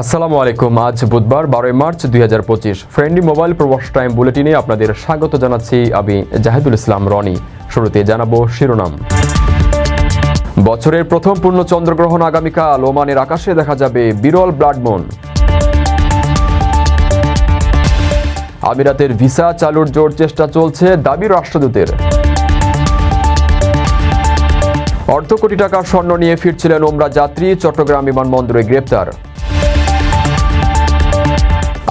আসসালামু আলাইকুম, আজ বুধবার বারোই মার্চ দুই হাজার পঁচিশ। ফ্রেন্ডলি মোবাইল প্রবাস টাইম বুলেটিনে আপনাদের স্বাগত জানাচ্ছি আমি জাহিদুল ইসলাম রনি। শুরুতে জানাব শিরোনাম। বছরের প্রথম পূর্ণ চন্দ্রগ্রহণ আগামীকাল, ওমানের আকাশে দেখা যাবে বিরল ব্লাডমুন আমিরাতের ভিসা চালুর জোর চেষ্টা চলছে দাবি রাষ্ট্রদূতের। অর্ধ কোটি টাকার স্বর্ণ নিয়ে ফিরছিলেন ওমরা যাত্রী, চট্টগ্রাম বিমানবন্দরে গ্রেপ্তার।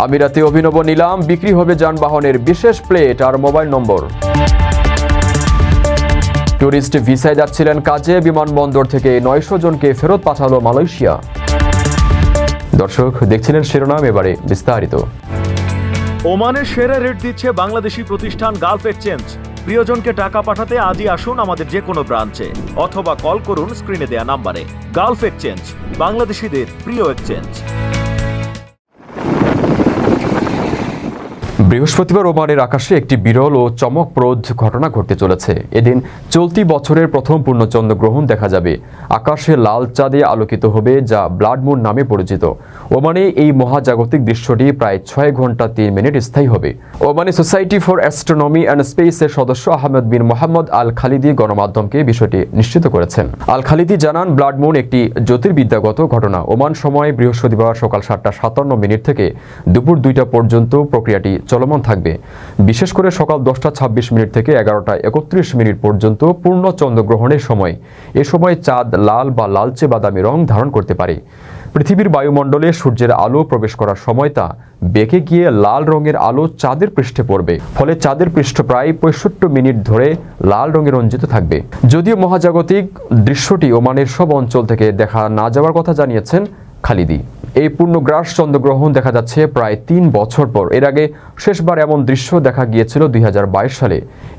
আমিরাতে অভিনব নিলাম, বিক্রি হবে যানবাহনের বিশেষ প্লেট আর মোবাইল নম্বর। টুরিস্ট ভিসায় যাচ্ছিলেন কাজে, বিমানবন্দর থেকে নয়শো জনকে ফেরত পাঠালো মালয়েশিয়া। দর্শক, দেখছিলেন শিরোনাম এবারে বিস্তারিত। ওমানে সেরা রেট দিচ্ছে বাংলাদেশি প্রতিষ্ঠান গালফ এক্সচেঞ্জ। প্রিয়জনকে টাকা পাঠাতে আজই আসুন আমাদের যে কোনো ব্রাঞ্চে, অথবা কল করুন স্ক্রিনে দেয়া নাম্বারে। গালফ এক্সচেঞ্জ, বাংলাদেশিদের প্রিয় এক্সচেঞ্জ। বৃহস্পতিবার ওমানের আকাশে একটি বিরল ও চমকপ্রদ ঘটনা ঘটতে চলেছে। এদিন চলতি বছরের প্রথম পূর্ণচন্দ্র গ্রহণ দেখা যাবে। আকাশে লাল চাঁদে আলোকিত হবে যা ব্লাড মুন নামে পরিচিত। ওমানে এই মহাজাগতিক দৃশ্যটি প্রায় ছয় ঘণ্টা তিন মিনিট স্থায়ী হবে। Omani society for astronomy and স্পেসের সদস্য Ahmed bin Mohammed Al Khalidi গণমাধ্যমকে বিষয়টি নিশ্চিত করেছেন। আল খালিদি জানান, ব্লাড মুন একটি জ্যোতির্বিদ্যাগত ঘটনা। ওমান সময় বৃহস্পতিবার সকাল সাতটা সাতান্ন মিনিট থেকে দুপুর দুইটা পর্যন্ত প্রক্রিয়াটি চলমান থাকবে। বিশেষ করে সকাল দশটা ছাব্বিশ মিনিট থেকে এগারোটা একত্রিশ মিনিট পর্যন্ত পূর্ণ চন্দ্রগ্রহণের সময়। এ সময় চাঁদ লাল বা লালচে বাদামি রং ধারণ করতে পারে। পৃথিবীর বায়ুমণ্ডলে সূর্যের আলো প্রবেশ করার সময় তা বেঁকে গিয়ে লাল রঙের আলো চাঁদের পৃষ্ঠে পড়বে। ফলে চাঁদের পৃষ্ঠ প্রায় পঁয়ষট্টি মিনিট ধরে লাল রঙে রঞ্জিত থাকবে। যদিও মহাজাগতিক দৃশ্যটি ওমানের সব অঞ্চল থেকে দেখা না যাওয়ার কথা জানিয়েছেন খালিদি। এই পূর্ণগ্রাস চন্দ্রগ্রহণ দেখা যাচ্ছে প্রায় তিন বছর পর। এর আগে শেষবার এমন দৃশ্য দেখা গিয়েছিল দুই হাজার বাইশ সালে।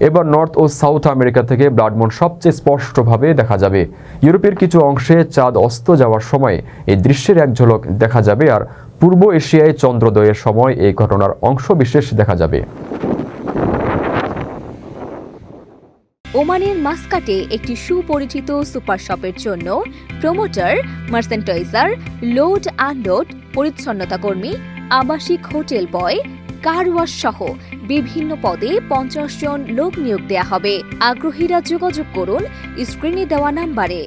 এবার নর্থ ও সাউথ আমেরিকা থেকে ব্লাডমন সবচেয়ে স্পষ্টভাবে দেখা যাবে। ইউরোপের কিছু অংশে চাঁদ অস্ত যাওয়ার সময় এই দৃশ্যের এক ঝলক দেখা যাবে আর পূর্ব এশিয়ায় চন্দ্রোদয়ের সময় এই ঘটনার অংশ বিশেষ দেখা যাবে। ওমানের মাস্কাটে একটি সুপরিচিত সুপার শপের জন্য প্রমোটার, মার্সেন্টাইজার, লোড আনলোড পরিচ্ছন্নতা কর্মী, আবাসিক হোটেল বয়, কার ওয়াশ সহ বিভিন্ন পদে পঞ্চাশ জন লোক নিয়োগ দেয়া হবে। আগ্রহীরা যোগাযোগ করুন, স্ক্রিনে দেওয়া নাম্বারে।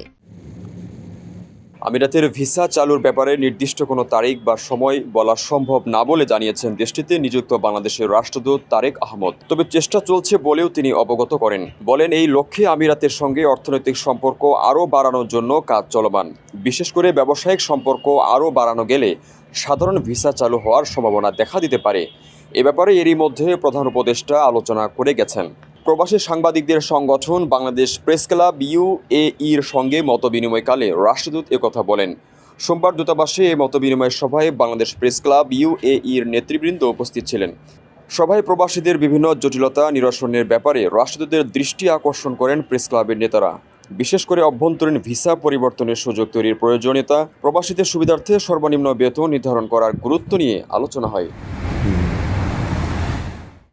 আমিরাতের ভিসা চালুর ব্যাপারে নির্দিষ্ট কোনো তারিখ বা সময় বলা সম্ভব না বলে জানিয়েছেন দেশটিতে নিযুক্ত বাংলাদেশের রাষ্ট্রদূত তারেক আহমদ। তবে চেষ্টা চলছে বলেও তিনি অবগত করেন। বলেন, এই লক্ষ্যে আমিরাতের সঙ্গে অর্থনৈতিক সম্পর্ক আরও বাড়ানোর জন্য কাজ চলমান। বিশেষ করে ব্যবসায়িক সম্পর্ক আরও বাড়ানো গেলে সাধারণ ভিসা চালু হওয়ার সম্ভাবনা দেখা দিতে পারে। এ ব্যাপারে এরই মধ্যে প্রধান উপদেষ্টা আলোচনা করে গেছেন। প্রবাসী সাংবাদিকদের সংগঠন বাংলাদেশ প্রেস ক্লাব ইউএইর সঙ্গে মতবিনিময়কালে রাষ্ট্রদূত একথা বলেন। সোমবার দূতাবাসে এই মতবিনিময় সভায় বাংলাদেশ প্রেস ক্লাব ইউএইর নেতৃবৃন্দ উপস্থিত ছিলেন। সভায় প্রবাসীদের বিভিন্ন জটিলতা নিরসনের ব্যাপারে রাষ্ট্রদূতের দৃষ্টি আকর্ষণ করেন প্রেস ক্লাবের নেতারা। বিশেষ করে অভ্যন্তরীণ ভিসা পরিবর্তনের সুযোগ তৈরির প্রয়োজনীয়তা, প্রবাসীদের সুবিধার্থে সর্বনিম্ন বেতন নির্ধারণ করার গুরুত্ব নিয়ে আলোচনা হয়।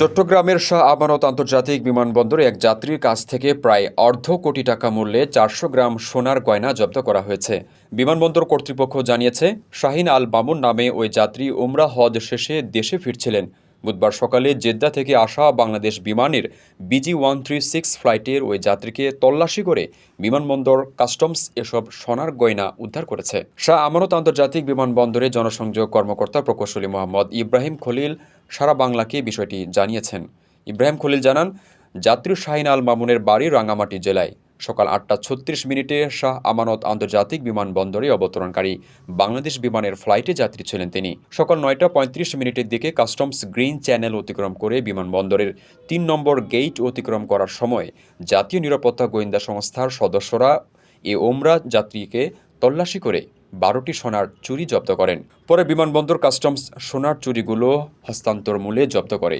চট্টগ্রামের শাহ আমানত আন্তর্জাতিক বিমানবন্দরে এক যাত্রীর কাছ থেকে প্রায় অর্ধ কোটি টাকা মূল্যে চারশো গ্রাম সোনার গয়না জব্দ করা হয়েছে। বিমানবন্দর কর্তৃপক্ষ জানিয়েছে, শাহিন আল বামুন নামে ওই যাত্রী উমরা হজ শেষে দেশে ফিরছিলেন। বুধবার সকালে জেদ্দা থেকে আসা বাংলাদেশ বিমানের বিজি ওয়ান থ্রি সিক্স ফ্লাইটের ওই যাত্রীকে তল্লাশি করে বিমানবন্দর কাস্টমস এসব সোনার গয়না উদ্ধার করেছে। শাহ আমানত আন্তর্জাতিক বিমানবন্দরে জনসংযোগ কর্মকর্তা প্রকৌশলী মোহাম্মদ ইব্রাহিম খলিল সারা বাংলাকে বিষয়টি জানিয়েছেন। ইব্রাহিম খলিল জানান, যাত্রী শাহিন আল মামুনের বাড়ি রাঙ্গামাটি জেলায়। সকাল আটটা ছত্রিশ মিনিটে শাহ আমানত আন্তর্জাতিক বিমানবন্দরে অবতরণকারী বাংলাদেশ বিমানের ফ্লাইটে যাত্রী ছিলেন তিনি। সকাল নয়টা পঁয়ত্রিশ মিনিটের দিকে কাস্টমস গ্রিন চ্যানেল অতিক্রম করে বিমানবন্দরের তিন নম্বর গেইট অতিক্রম করার সময় জাতীয় নিরাপত্তা গোয়েন্দা সংস্থার সদস্যরা এ ওমরা যাত্রীকে তল্লাশি করে বারোটি সোনার চুরি জব্দ করেন। পরে বিমানবন্দর কাস্টমস সোনার চুরিগুলো হস্তান্তর মূল্যে জব্দ করে।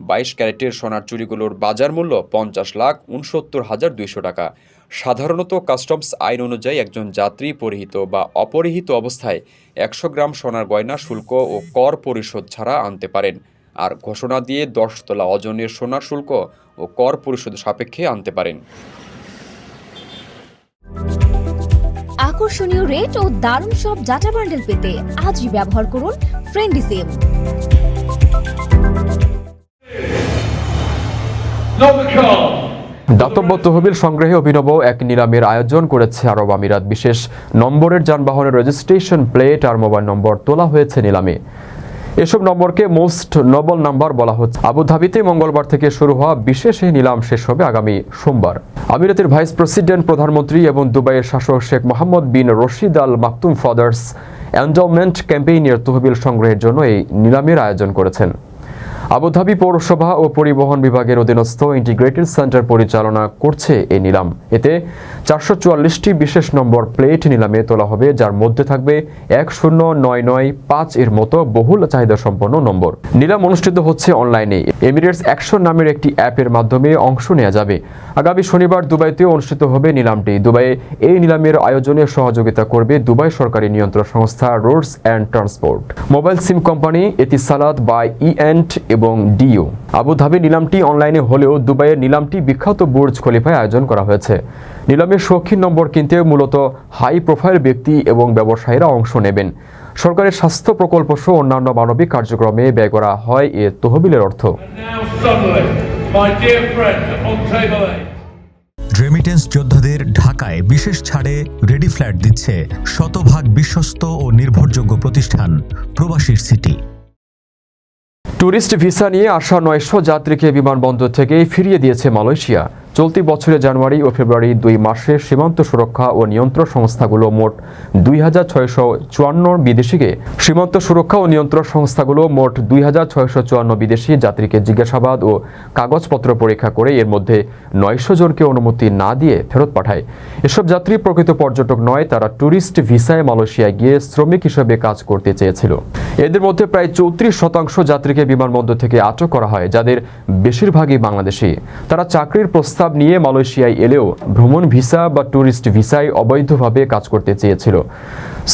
বাইশ ক্যারেটের সোনার চুরিগুলোর বাজার মূল্য পঞ্চাশ লাখ উনসত্তর হাজার দুইশো টাকা। সাধারণত কাস্টমস আইন অনুযায়ী একজন যাত্রী পরিহিত বা অপরিহিত অবস্থায় একশো গ্রাম সোনার গয়না শুল্ক ও কর পরিশোধ ছাড়া আনতে পারেন। আর ঘোষণা দিয়ে দশ তোলা ওজনের সোনার শুল্ক ও কর পরিশোধ সাপেক্ষে আনতে পারেন। আকর্ষণীয় রেট ও দারুণ সব ডাটা বান্ডেল পেতে আজই ব্যবহার করুন ফ্রেন্ডি দাতব্য তহবিল সংগ্রহে অভিনব এক নিলামের আয়োজন করেছে আরব আমিরাত। বিশেষ নম্বরের যানবাহনের রেজিস্ট্রেশন প্লেট আর মোবাইল নম্বর তোলা হয়েছে নিলামে। এসব নম্বরকে মোস্ট নবল নাম্বার বলা হচ্ছে। আবুধাবিতে মঙ্গলবার থেকে শুরু হওয়া বিশেষ এই নিলাম শেষ হবে আগামী সোমবার। আমিরাতের ভাইস প্রেসিডেন্ট প্রধানমন্ত্রী এবং দুবাইয়ের শাসক Sheikh Mohammed bin Rashid Al Maktoum fathers endowment ক্যাম্পেইনের তহবিল সংগ্রহের জন্য এই নিলামের আয়োজন করেছেন। আবুধাবি পৌরসভা ও পরিবহন বিভাগের অধীনস্থ ইন্টিগ্রেটেড সেন্টার পরিচালনা করছে এই নিলাম। এতে চারশো চুয়াল্লিশটি বিশেষ নম্বর প্লেট নিলামে তোলা হবে, যার মধ্যে থাকবে এক শূন্য নয় নয় পাঁচ এর মতো বহুল চাহিদা সম্পন্ন নম্বর। নিলাম অনুষ্ঠিত হচ্ছে অনলাইনে। এমিরেটস অ্যাকশন নামের একটি অ্যাপের মাধ্যমে অংশ নেওয়া যাবে। আগামী শনিবার দুবাইতেও অনুষ্ঠিত হবে নিলামটি। দুবাইয়ে এই নিলামের আয়োজনে সহযোগিতা করবে দুবাই সরকারি নিয়ন্ত্রণ সংস্থা roads and transport. Mobile SIM company Etisalat by e and এবং ডিও। আবুধাবি নিলামটি অনলাইনে হলেও দুবাইয়ের নিলামটি বিখ্যাত বুর্জ খলিফায় আয়োজন করা হয়েছে। নিলামের শৌখিন নম্বর কিনতে মূলত হাই প্রোফাইল ব্যক্তি এবং ব্যবসায়ীরা অংশ নেবেন। সরকারের স্বাস্থ্য প্রকল্প সহ অন্যান্য মানবিক কার্যক্রমে ব্যয় করা হয় এ তহবিলের অর্থ. রেমিটেন্স যোদ্ধাদের ঢাকায় বিশেষ ছাড়ে রেডি ফ্ল্যাট দিচ্ছে শতভাগ বিশ্বস্ত ও নির্ভরযোগ্য প্রতিষ্ঠান প্রবাসীর সিটি। ট্যুরিস্ট ভিসা নিয়ে আসা নয়শো যাত্রীকে বিমানবন্দর থেকে ফিরিয়ে দিয়েছে মালয়েশিয়া। চলতি বছরের জানুয়ারি ও ফেব্রুয়ারি দুই মাসে সীমান্ত সুরক্ষা ও নিয়ন্ত্রণ সংস্থাগুলো মোট দুই হাজার ছয়শো চুয়ান্ন বিদেশিকে সীমান্ত সুরক্ষা ও নিয়ন্ত্রণ সংস্থাগুলো মোট দুই হাজার ছয়শো চুয়ান্ন বিদেশি যাত্রীকে জিজ্ঞাসাবাদ ও কাগজপত্র পরীক্ষা করে এর মধ্যে নয়শো জনকে অনুমতি না দিয়ে ফেরত পাঠায়। এসব যাত্রী প্রকৃত পর্যটক নয়, তারা ট্যুরিস্ট ভিসায় মালয়েশিয়ায় গিয়ে শ্রমিক হিসেবে কাজ করতে চেয়েছিল। এদের মধ্যে প্রায় চৌত্রিশ শতাংশ যাত্রীকে বিমানবন্দর থেকে আটক করা হয়, যাদের বেশিরভাগই বাংলাদেশি। তারা চাকরির প্রস্তাব নিয়ে মালয়েশিয়ায় এলেও ভ্রমণ ভিসা বা ট্যুরিস্ট ভিসায় অবৈধভাবে কাজ করতে চেয়েছিল।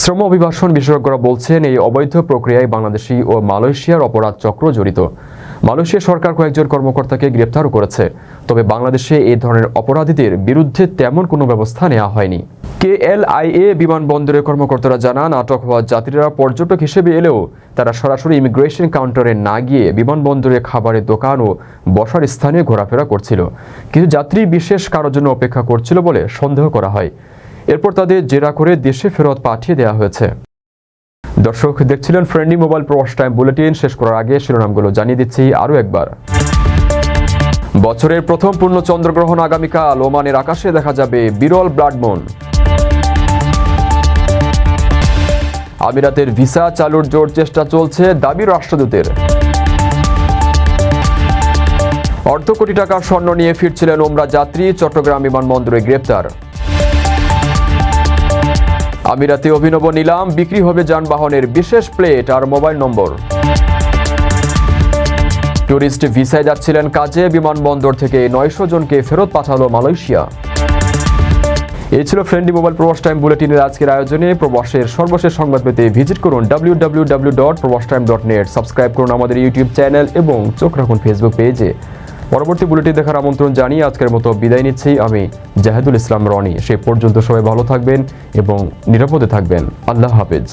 শ্রম অভিবাসন বিশেষজ্ঞরা বলছেন, এই অবৈধ প্রক্রিয়ায় বাংলাদেশি ও মালয়েশিয়ার অপরাধ চক্র জড়িত। মালয়েশিয়া সরকার কয়েকজন কর্মকর্তাকে গ্রেপ্তারও করেছে, তবে বাংলাদেশে এই ধরনের অপরাধীদের বিরুদ্ধে তেমন কোনো ব্যবস্থা নেওয়া হয়নি। কেএলআইএ বিমানবন্দরের কর্মকর্তারা জানান, আটক হওয়া যাত্রীরা পর্যটক হিসেবে এলেও তারা সরাসরি ইমিগ্রেশন কাউন্টারে না গিয়ে বিমানবন্দরে খাবারের দোকান ও বসার স্থানে ঘোরাফেরা করছিল। কিছু যাত্রী বিশেষ কারোর জন্য অপেক্ষা করছিল বলে সন্দেহ করা হয়। এরপর তাদের জেরা করে দেশে ফেরত পাঠিয়ে দেওয়া হয়েছে। দর্শক, দেখছিলেন friendly mobile Probash time bulletin শেষ করার আগে শিরোনামগুলো জানিয়ে দিচ্ছি আরও একবার। বছরের প্রথম পূর্ণ চন্দ্রগ্রহণ আগামীকাল, ওমানের আকাশে দেখা যাবে বিরল ব্লাডমুন আমিরাতের ভিসা চালুর জোর চেষ্টা চলছে দাবি রাষ্ট্রদূতের। অর্ধ কোটি টাকার স্বর্ণ নিয়ে ফিরছিলেন ওমরা যাত্রী, চট্টগ্রাম বিমানবন্দরে গ্রেপ্তার। আমিরাতে অভিনব নিলাম, বিক্রি হবে যানবাহনের বিশেষ প্লেট আর মোবাইল নম্বর। টুরিস্ট ভিসায় যাচ্ছিলেন কাজে, বিমানবন্দর থেকে নয়শো জনকে ফেরত পাঠালো মালয়েশিয়া। এই ছিল ফ্রেন্ডলি মোবাইল প্রবাস টাইম বুলেটিনের আজকের আয়োজনে প্রবাসের সর্বশেষ সংবাদ পেতে ভিজিট করুন W W W dot Probash time dot net subscribe করুন আমাদের ইউটিউব চ্যানেল এবং চোখ রাখুন ফেসবুক পেজে। পরবর্তী বুলেটিন দেখার আমন্ত্রণ জানিয়ে আজকের মতো বিদায় নিচ্ছি। আমি জাহেদুল ইসলাম রনি। সে পর্যন্ত সবাই ভালো থাকবেন এবং নিরাপদে থাকবেন। আল্লাহ হাফেজ।